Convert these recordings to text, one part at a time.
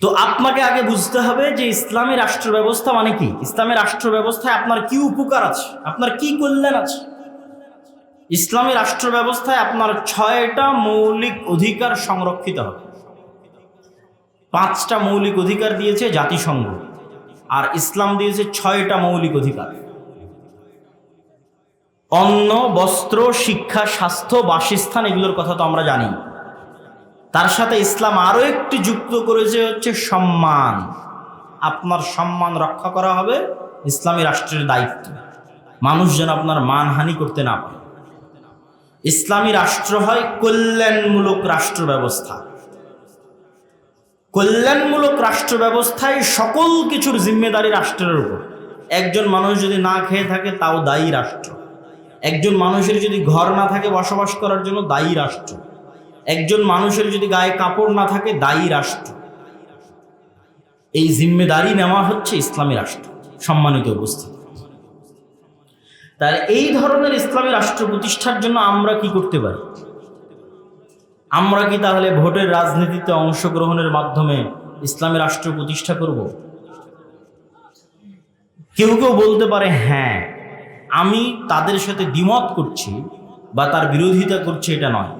তো আপনাকে আগে বুঝতে হবে যে ইসলামী রাষ্ট্র ব্যবস্থা মানে কি? ইসলামী রাষ্ট্র ব্যবস্থায় আপনার কি উপকার আছে? আপনার কি কল্যাণ আছে? ইসলামী রাষ্ট্র ব্যবস্থায় আপনার ছয়টা মৌলিক অধিকার সংরক্ষিত হবে। পাঁচটা মৌলিক অধিকার দিয়েছে জাতিসংঘ, আর ইসলাম দিয়েছে ছয়টা মৌলিক অধিকার। অন্ন, বস্ত্র, শিক্ষা, স্বাস্থ্য, বাসস্থান, এগুলোর কথা তো আমরা জানি। তার সাথে ইসলাম আরও একটি যুক্ত করেছে হচ্ছে সম্মান। আপনার সম্মান রক্ষা করা হবে ইসলামী রাষ্ট্রের দায়িত্ব। মানুষ যেন আপনার মানহানি করতে না পারে। ইসলামী রাষ্ট্র হয় কল্যাণমূলক রাষ্ট্র ব্যবস্থা। কল্যাণমূলক রাষ্ট্র ব্যবস্থায় সকল কিছুর জিম্মেদারি রাষ্ট্রের উপর। একজন মানুষ যদি না খেয়ে থাকে, তাও দায়ী রাষ্ট্র। একজন মানুষের যদি ঘর না থাকে, বসবাস করার জন্য দায়ী রাষ্ট্র। একজন মানুষের যদি গায়ে কাপড় না থাকে, দায়ী রাষ্ট্র। এই জিম্মেদারি নেওয়া হচ্ছে ইসলামী রাষ্ট্র, সম্মানিত উপস্থিত। তার এই ধরনের ইসলামী রাষ্ট্র প্রতিষ্ঠার জন্য আমরা কি করতে পারি? আমরা কি তাহলে ভোটের রাজনীতিতে অংশগ্রহণের মাধ্যমে ইসলামী রাষ্ট্র প্রতিষ্ঠা করব? কেউ কেউ বলতে পারে হ্যাঁ আমি তাদের সাথে দ্বিমত করছি বা তার বিরোধিতা করছি, এটা নয়।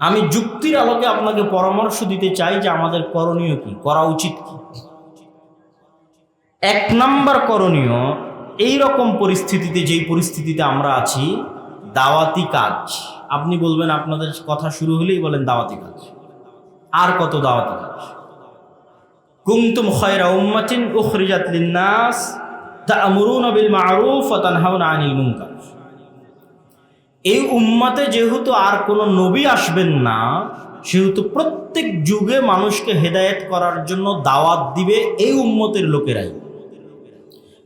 আমি যুক্তির আলোকে আপনাকে পরামর্শ দিতে চাই যে আমাদের করণীয় কি, করা উচিত কি? এক নাম্বার করণীয় এই রকম পরিস্থিতিতে, যেই পরিস্থিতিতে আমরা আছি, দাওয়াতি কাজ। আপনি বলবেন, আপনাদের কথা শুরু হলেই বলেন দাওয়াতি কাজ। আর কত দাওয়াতি কাজ? কুমতুম খয়রা উম্মাতিন উখরিজাত লিন্নাস তা'মুরুনা বিল মা'রুফ ওয়া তানহাউনা আনিল মুনকার। এই উম্মাতে যেহেতু আর কোনো নবী আসবেন না, সেহেতু প্রত্যেক যুগে মানুষকে হেদায়েত করার জন্য দাওয়াত দিবে এই উম্মতের লোকেরাই।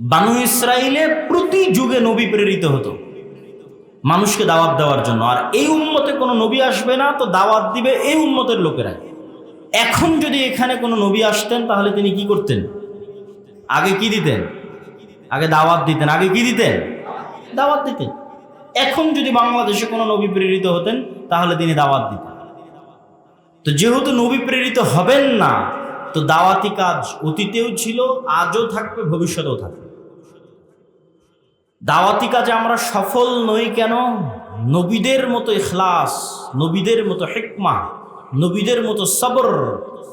বানু ইসরায়েলে প্রতি যুগে নবী প্রেরিত হতো, মানুষকে দাওয়াত দেওয়ার জন্য। আর এই উম্মতে কোনো নবী আসবে না, তো দাওয়াত দিবে এই উম্মতের লোকেরাই। এখন যদি এখানে কোনো নবী আসতেন, তাহলে তিনি কি করতেন? আগে কি দিতেন? আগে দাওয়াত দিতেন। আগে কি দিতেন? দাওয়াত দিতেন। এখন যদি বাংলাদেশে কোনো নবী প্রেরিত হতেন, তাহলে তিনি দাওয়াত দিতেন। তো যেহেতু নবী প্রেরিত হবেন না, তো দাওয়াতি কাজ অতীতেও ছিল, আজও থাকবে, ভবিষ্যতেও থাকবে। দাওয়াতি কাজে আমরা সফল নই কেন? নবীদের মতো ইখলাস, নবীদের মতো হেকমা, নবীদের মতো সবর,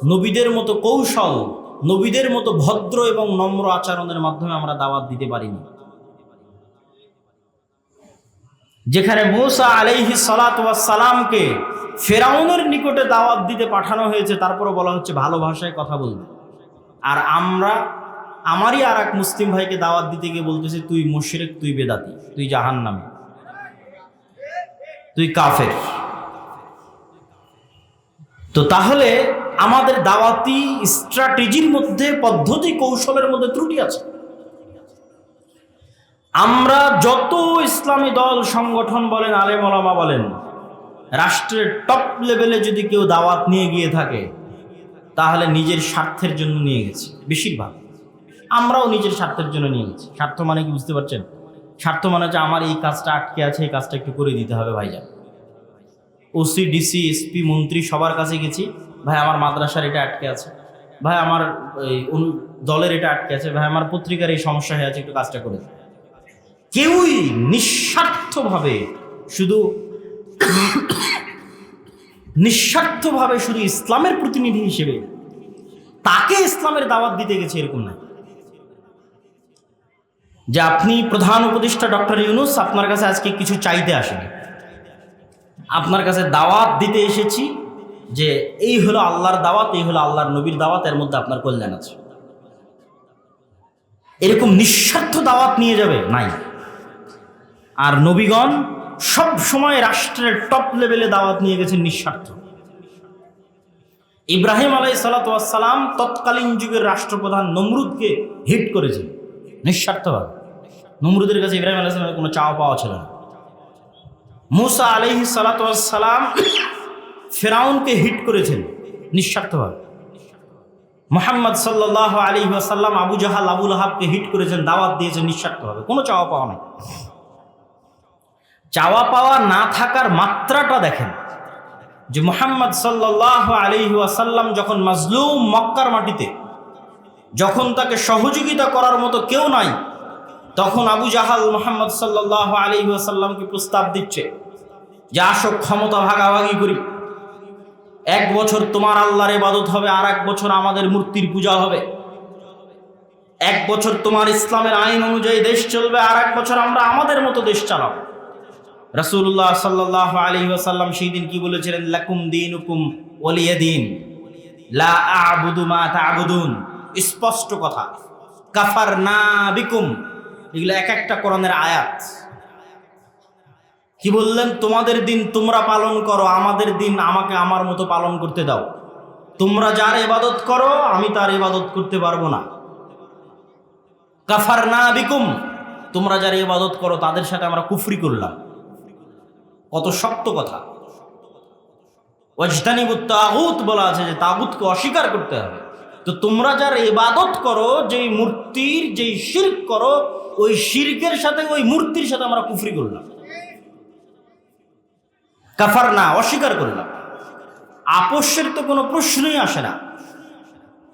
নবীদের মতো কৌশল, নবীদের মতো ভদ্র এবং নম্র আচরণের মাধ্যমে আমরা দাওয়াত দিতে পারিনি। যেখানে মৌসা আলাইহি সালামকে ফেরাউনের নিকটে দাওয়াত দিতে পাঠানো হয়েছে তারপরে বলা হচ্ছে ভালো ভাষায় কথা বলবে। আর আমরা, আমারই আর এক মুসলিম ভাইকে দাওয়াত দিতে গিয়ে বলতেছে, তুই মুশরিক, তুই বেদাতি, তুই জাহান নামে তুই কাফের। তো তাহলে আমাদের দাওয়াতি স্ট্র্যাটেজির মধ্যে, পদ্ধতি, কৌশলের মধ্যে ত্রুটি আছে। আমরা যত ইসলামী দল, সংগঠন বলেন আলেমলামা বলেন, রাষ্ট্রের টপ লেভেলে যদি কেউ দাওয়াত নিয়ে গিয়ে থাকে, তাহলে নিজের স্বার্থের জন্য নিয়ে গেছে, বেশিরভাগ। আমরাও নিজের স্বার্থের জন্য নিয়ে গেছি। স্বার্থ মানে কি বুঝতে পারছেন? স্বার্থ মানে হচ্ছে আমার এই কাজটা আটকে আছে, এই কাজটা একটু করে দিতে হবে ভাইজান। ওসি ডিসি এসপি মন্ত্রী সবার কাছে গেছি, ভাই আমার মাদ্রাসার এটা আটকে আছে, ভাই আমার এই দলের এটা আটকে আছে, ভাই আমার পত্রিকার এই সমস্যা হয়ে আছে, একটু কাজটা করে দিন। কেউই নিঃস্বার্থভাবে শুধু নিঃস্বার্থভাবে শুধু ইসলামের প্রতিনিধি হিসেবে তাকে ইসলামের দাওয়াত দিতে গেছে এরকম না। যে আপনি প্রধান উপদেষ্টা ডক্টর ইউনুস, আপনার কাছে আজকে কিছু চাইতে আসেনি। আপনার কাছে দাওয়াত দিতে এসেছি যে এই হলো আল্লাহর দাওয়াত, এই হলো আল্লাহর নবীর দাওয়াত, এর মধ্যে আপনার কল্যাণ আছে। এরকম নিঃস্বার্থ দাওয়াত নিয়ে যাবে? নাই। আর নবীগণ সব সময় রাষ্ট্রের টপ লেভেলে দাওয়াত নিয়ে গেছেন নিঃস্বার্থ। ইব্রাহিম আলাই সালাতাম তৎকালীন যুগের রাষ্ট্রপ্রধান নমরুদকে হিট করেছেন। নিঃস্বার্থভাবে। নমরুদের কাছে ইব্রাহিম আলাহ সালামের কোনো চাওয়া পাওয়া ছিল না। মুসা আলহি সালাতাম ফেরাউনকে হিট করেছেন নিঃস্বার্থভাবে। মোহাম্মদ সাল্লাহ আলী ওয়াসাল্লাম আবু জাহাল আবুল আহাবকে হিট করেছেন, দাওয়াত দিয়েছেন নিঃস্বার্থভাবে। কোনো চাওয়া পাওয়া নাই। চাওয়া পাওয়া না থাকার মাত্রাটা দেখেন। যে মোহাম্মদ সাল্লাহ আলী যখন মাজলুম মক্কার মাটিতে, যখন তাকে সহযোগিতা করার মতো কেউ নাই, তখন আবু জাহাল মোহাম্মদ সাল্লাহ আলী প্রস্তাব দিচ্ছে যে, আসো, ক্ষমতা ভাগাভাগি করি। এক বছর তোমার আল্লাহর ইবাদত হবে, আর এক বছর আমাদের মূর্তির পূজা হবে। এক বছর তোমার ইসলামের আইন অনুযায়ী দেশ চলবে, আর এক বছর আমরা আমাদের মতো দেশ চালাবো। রাসূলুল্লাহ সাল্লাহ আলী ওয়াসাল্লাম সেই দিন কি বলেছিলেন? লাকুম দিন ওলিয়ে দিন লা আবুদু মা তাবুদুন। স্পষ্ট কথা। কাফার না বিকুম। এগুলো এক একটা কোরআনের আয়াত। কি বললেন? তোমাদের দিন তোমরা পালন করো, আমাদের দিন আমাকে আমার মতো পালন করতে দাও। তোমরা যার ইবাদত করো, আমি তার ইবাদত করতে পারব না। কাফার না বিকুম। তোমরা যার ইবাদত করো, তাদের সাথে আমরা কুফরি করলাম। কত শক্ত কথা। ওয়াজদানিবুত তাগুত বলা আছে যে তাগুতকে অস্বীকার করতে হবে। তো তোমরা যার ইবাদত করো, যেই মূর্তির, যেই শিরক করো, ওই শিরকের সাথে ওই মূর্তির সাথে আমরা কুফরি করলাম। কাফার না, অস্বীকার করলাম। আপোষের তো কোনো প্রশ্নই আসে না।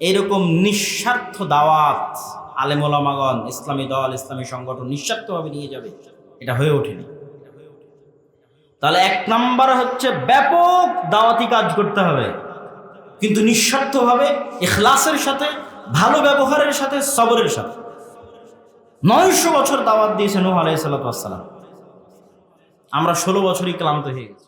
এরকম নিঃস্বার্থ দাওয়াত আলেমোলামাগন ইসলামী দল, ইসলামী সংগঠন নিঃস্বার্থভাবে নিয়ে যাবে। এটা হয়ে ওঠেনি। তাহলে এক নাম্বার হচ্ছে ব্যাপক দাওয়াতি কাজ করতে হবে। কিন্তু নিঃস্বার্থভাবে এখলাসের সাথে, ভালো ব্যবহারের সাথে, সবরের সাথে। নয়শো বছর দাওয়াত আলাইহিস সালাতু ওয়াস আমরা ষোলো বছরই ক্লান্ত হয়ে গেছি।